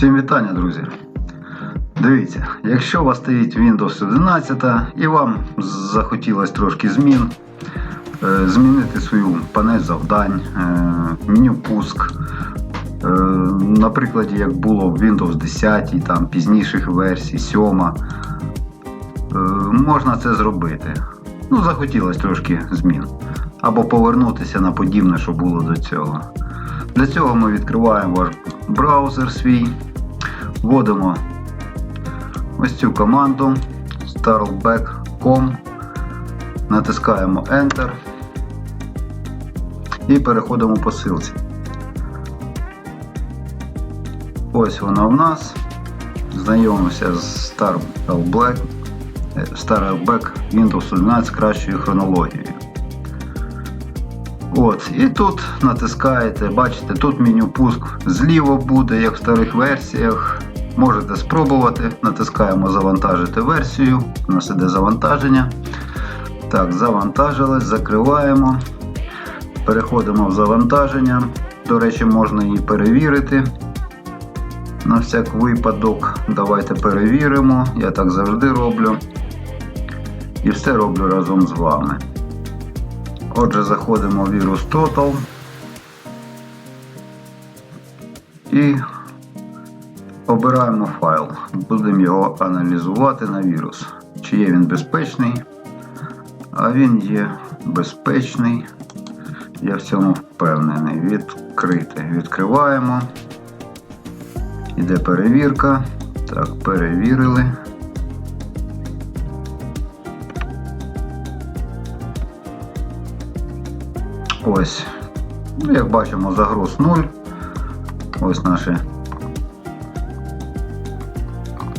Всім вітання, друзі. Дивіться, якщо у вас стоїть Windows 11 і вам захотілося трошки змін, е, змінити свою панель завдань, е, меню пуск. е, На прикладі, як було в Windows 10, там пізніших версій, 7, е, можна це зробити. Ну, захотілося трошки змін. Або повернутися на подібне, що було до цього. Для цього ми відкриваємо ваш браузер свій, вводимо ось цю команду starlback.com, натискаємо Enter і переходимо по ссылці. Ось вона в нас. Знайомимося з StarLback, е, StarLback Windows 11 з кращою хронологією. От, І тут натискаєте, бачите, тут меню пуск зліва буде, як в старих версіях. Можете спробувати. Натискаємо завантажити версію. У нас іде завантаження. Так, завантажилось, закриваємо. Переходимо в завантаження. До речі, можна її перевірити. На всяк випадок, давайте перевіримо. Я так завжди роблю. І все роблю разом з вами. Отже, заходимо в Virus Total і обираємо файл. Будемо його аналізувати на вірус. Чи є він безпечний? А він є безпечний. Я в цьому впевнений. Відкрити. Відкриваємо. Іде перевірка. Так, перевірили. Ось, як бачимо, загроз 0. Ось наші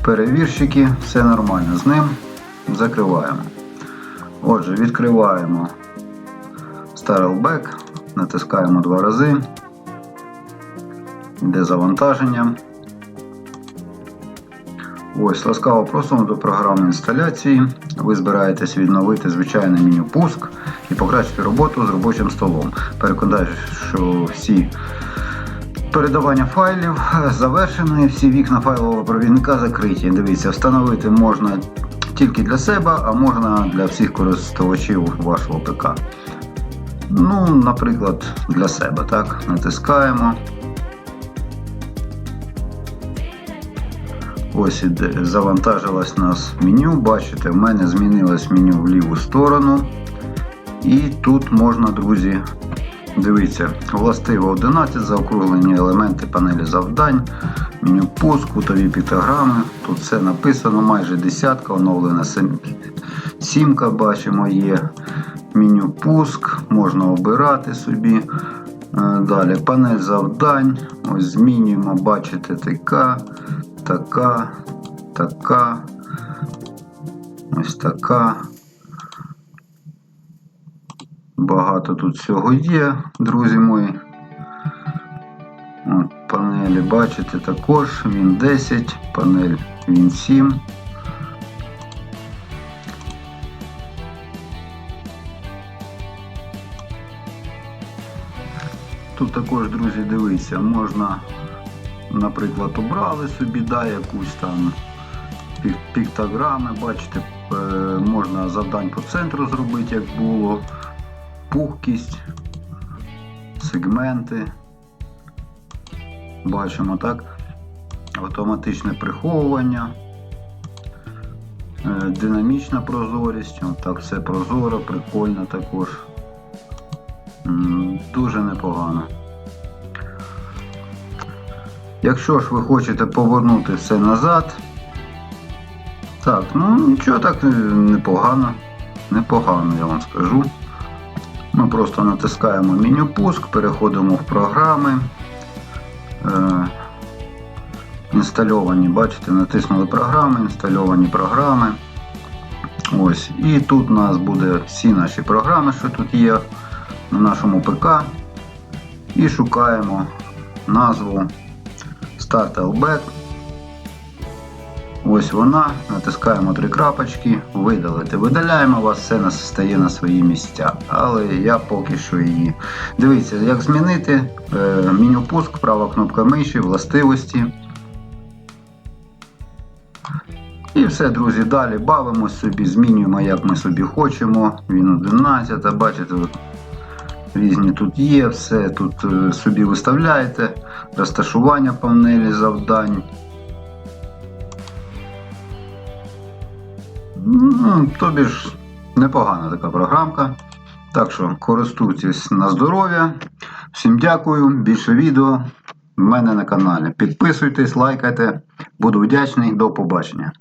перевірщики, все нормально з ним. Закриваємо. Отже, відкриваємо StarLback, натискаємо два рази, йде завантаження. Ось, ласкаво просимо до програми інсталяції. Ви збираєтесь відновити звичайне меню пуск і покращити роботу з робочим столом. Переконаюсь, що всі передавання файлів завершені, всі вікна файлового провідника закриті. Дивіться, встановити можна тільки для себе, а можна для всіх користувачів вашого ПК. Ну, наприклад, для себе. так, Натискаємо. Ось завантажилось нас меню. Бачите, в мене змінилось меню в ліву сторону. І тут можна, друзі, дивіться, властиво 11 заокруглені елементи панелі завдань, меню пуск, кутові піктограми. Тут все написано, майже десятка, оновлена сімка, бачимо, є меню пуск, можна обирати собі. Е, Далі панель завдань. Ось змінюємо, бачите, така, така, така, ось така. Багато тут всього є, друзі мої. От, Панелі бачите також, він 10, панель він 7. Тут також, друзі, дивіться, можна, наприклад, обрали собі да, якусь там пік- піктограми, бачите, е, можна завдань по центру зробити, як було пухкість, сегменти. Бачимо так. Автоматичне приховування, е, динамічна прозорість. Так все прозоро, прикольно також. Дуже непогано. Якщо ж ви хочете повернути все назад, так, ну нічого так е, непогано. Непогано, я вам скажу. Ми просто натискаємо меню пуск, переходимо в програми. Е, інстальовані, бачите, натиснули програми, інстальовані програми. Ось. І тут у нас буде всі наші програми, що тут є на нашому ПК. І шукаємо назву StartLback. Ось вона, натискаємо три крапочки, видалити. Видаляємо, у вас все стає на свої місця. Але я поки що її. Дивіться, як змінити е, меню пуск, права кнопка миші, властивості. І все, друзі, далі бавимось собі, змінюємо, як ми собі хочемо. Він 11, бачите, от різні тут є, все тут е, собі виставляєте, розташування панелі завдань. Ну, тобі ж непогана така програмка. Так що користуйтесь на здоров'я. Всім дякую. Більше відео в мене на каналі. Підписуйтесь, лайкайте. Буду вдячний. До побачення.